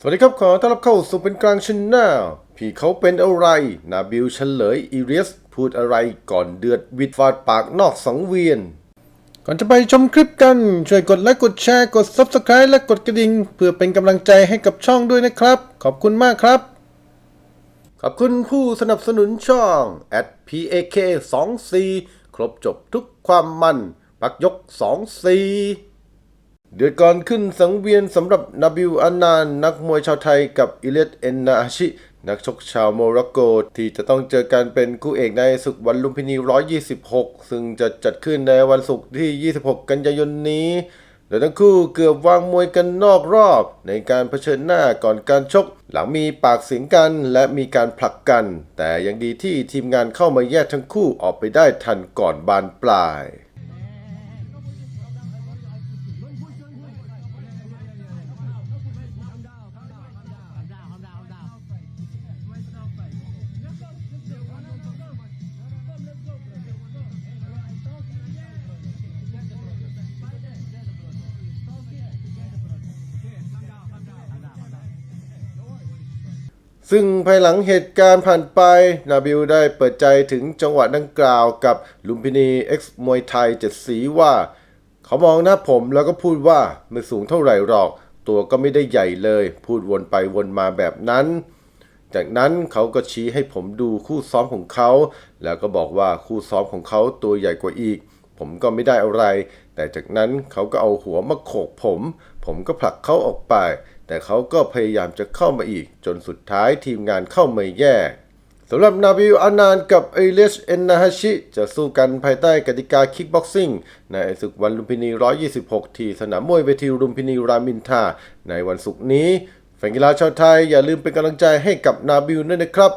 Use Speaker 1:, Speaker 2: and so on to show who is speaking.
Speaker 1: สวัสดีครับ ขอต้อนรับเข้าสู่เป็นกลางชแนลพี่เขาเป็นอะไร นาบิลเฉลยอีเรียส พูดอะไรก่อนเดือดวิดฟาดปากนอกสังเวียน ก่อนจะไปชมคลิปกัน ช่วยกดไลค์กดแชร์กด Subscribe และกดกระดิ่งเพื่อเป็นกำลังใจให้กับช่องด้วยนะครับ ขอบคุณมากครับ ขอบคุณผู้สนับสนุนช่อง @pak 2 4ครบจบทุกความมันปักยก2 4 เดือดก่อนขึ้นสังเวียนสำหรับนาบิลอานนานนักมวยชาวไทยกับอิเลตเอนนาอาชิ นักชกชาวโมร็อกโก ที่จะต้องเจอกันเป็นคู่เอกในศึกวันลุมพินี 126 ซึ่งจะจัดขึ้นในวันศุกร์ที่ 26 กันยายนนี้โดยทั้งคู่เกือบวางมวยกันนอกรอบ ในการเผชิญหน้าก่อนการชก หลังมีปากเสียงกันและมีการผลักกัน แต่ยังดีที่ทีมงานเข้ามาแยกทั้งคู่ออกไปได้ทันก่อนบานปลาย ซึ่งภายหลังเหตุการณ์ผ่านไป นาบิลได้เปิดใจถึงจังหวะดังกล่าวกับลุมพินี X มวยไทยเจ็ดสีว่า เขามองหน้าผมแล้วก็พูดว่าไม่สูงเท่าไหร่หรอก ตัวก็ไม่ได้ใหญ่เลย พูดวนไปวนมาแบบนั้น จากนั้นเขาก็ชี้ให้ผมดูคู่ซ้อมของเขา แล้วก็บอกว่าคู่ซ้อมของเขาตัวใหญ่กว่าอีก ผมก็ไม่ได้อะไร แต่จากนั้นเขาก็เอาหัวมาโขกผม ผมก็ผลักเขาออกไป แต่เขาก็พยายามจะเข้ามาอีก จนสุดท้ายทีมงานเข้ามาแย่สำหรับนาบิลอานานกับเอเลสเอนนาฮาชิจะสู้กันภายใต้กติกาคิกบ็อกซิ่งในศึกวันลุมพินี 126 ที่สนามมวยเวทีลุมพินีรามินทาในวันศุกร์นี้แฟนกีฬาชาวไทยอย่าลืมเป็นกำลังใจให้กับนาบิลด้วยนะครับ